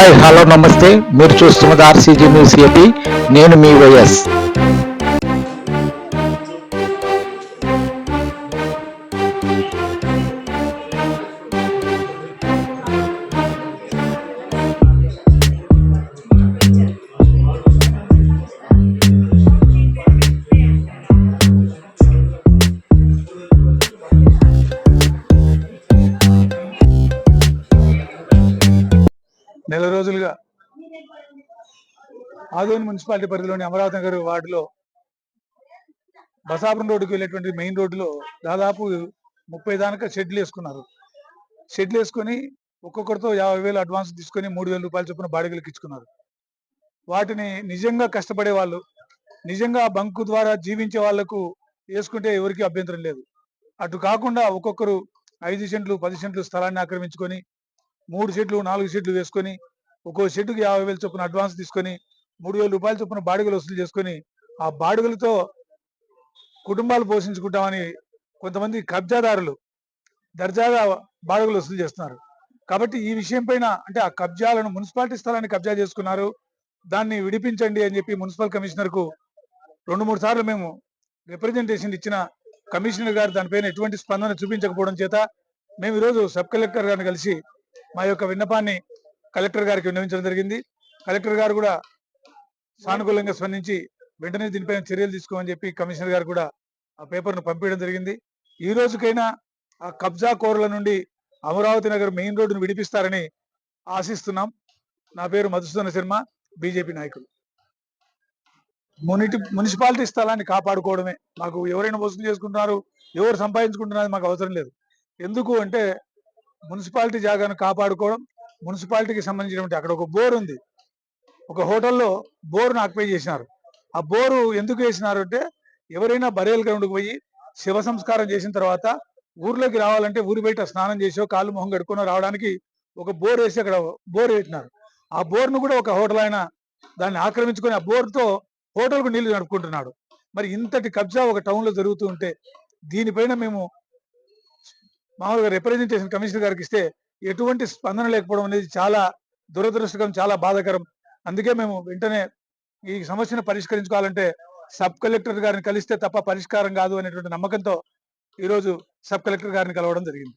Hi hello నమస్తే. మీరు చూస్తున్నది ఆర్సీజీ న్యూస్ ఏపీ. నేను మీ వైఎస్. నెల ఆదోని మున్సిపాలిటీ పరిధిలోని అమరావతి నగర్ వార్డులో బసాపురం రోడ్డుకి వెళ్ళేటువంటి మెయిన్ రోడ్డులో దాదాపు ముప్పై దానిక షెడ్లు వేసుకున్నారు. షెడ్లు వేసుకొని ఒక్కొక్కరితో యాభై వేలు అడ్వాన్స్ తీసుకొని మూడు వేల రూపాయల చొప్పున బాడిగలకు ఇచ్చుకున్నారు వాటిని నిజంగా కష్టపడే వాళ్ళు నిజంగా బంకు ద్వారా జీవించే వాళ్ళకు వేసుకుంటే ఎవరికి అభ్యంతరం లేదు. అటు కాకుండా ఒక్కొక్కరు ఐదు సెంట్లు పది సెంట్లు స్థలాన్ని ఆక్రమించుకొని మూడు సెట్లు నాలుగు షెడ్లు వేసుకొని ఒక్కో షెడ్డుకి యాభై వేలు చొప్పున అడ్వాన్స్ తీసుకొని మూడు వేల రూపాయల చొప్పున బాడుగలు వసూలు చేసుకొని ఆ బాడుగలతో కుటుంబాలు పోషించుకుంటామని కొంతమంది కబ్జాదారులు దర్జాగా బాడుగలు వసూలు చేస్తున్నారు. కాబట్టి ఈ విషయం పైన అంటే ఆ కబ్జాలను మున్సిపాలిటీ స్థలాన్ని కబ్జా చేసుకున్నారు. దాన్ని విడిపించండి అని చెప్పి మున్సిపల్ కమిషనర్కు రెండు మూడు సార్లు మేము రిప్రజెంటేషన్ ఇచ్చిన కమిషనర్ గారు దానిపైన ఎటువంటి స్పందన చూపించకపోవడం చేత మేము ఈరోజు సబ్ కలెక్టర్ గారిని కలిసి మా యొక్క విన్నపాన్ని కలెక్టర్ గారికి విన్నవించడం జరిగింది. కలెక్టర్ గారు కూడా సానుకూలంగా స్పందించి వెంటనే దీనిపైన చర్యలు తీసుకోమని చెప్పి కమిషనర్ గారు కూడా ఆ పేపర్ను పంపించడం జరిగింది. ఈ రోజుకైనా ఆ కబ్జా కోరల నుండి అమరావతి నగర్ మెయిన్ రోడ్డును విడిపిస్తారని ఆశిస్తున్నాం. నా పేరు మధుసూదన శర్మ బీజేపీ నాయకులు. మునిటి మున్సిపాలిటీ స్థలాన్ని కాపాడుకోవడమే. మాకు ఎవరైనా వసూలు చేసుకుంటున్నారు ఎవరు సంపాదించుకుంటున్నారు మాకు అవసరం లేదు. ఎందుకు అంటే మున్సిపాలిటీ జాగాను కాపాడుకోవడం మున్సిపాలిటీకి సంబంధించినటువంటి అక్కడ ఒక బోర్ ఉంది. ఒక హోటల్లో బోర్ను ఆక్యుపై చేసినారు. ఆ బోరు ఎందుకు వేసినారు అంటే ఎవరైనా బరేల్ గ్రౌండ్కి పోయి శివ సంస్కారం చేసిన తర్వాత ఊర్లోకి రావాలంటే ఊరి బయట స్నానం చేసో కాళ్ళు మొహం కడుక్కొని రావడానికి ఒక బోర్ వేసి అక్కడ బోర్ పెట్టినారు ఆ బోర్ను కూడా ఒక హోటల్ ఆయన దాన్ని ఆక్రమించుకొని ఆ బోర్తో హోటల్కు నీళ్ళు నడుపుకుంటున్నాడు. మరి ఇంతటి కబ్జా ఒక టౌన్లో జరుగుతూ ఉంటే దీనిపైన మేము మామూలుగా రిప్రజెంటేషన్ కమిషనర్ గారికి ఇస్తే ఎటువంటి స్పందన లేకపోవడం అనేది చాలా దురదృష్టకరం చాలా బాధాకరం. అందుకే మేము వెంటనే ఈ సమస్యను పరిష్కరించుకోవాలంటే సబ్ కలెక్టర్ గారిని కలిస్తే తప్ప పరిష్కారం కాదు అనేటువంటి నమ్మకంతో ఈరోజు సబ్ కలెక్టర్ గారిని కలవడం జరిగింది.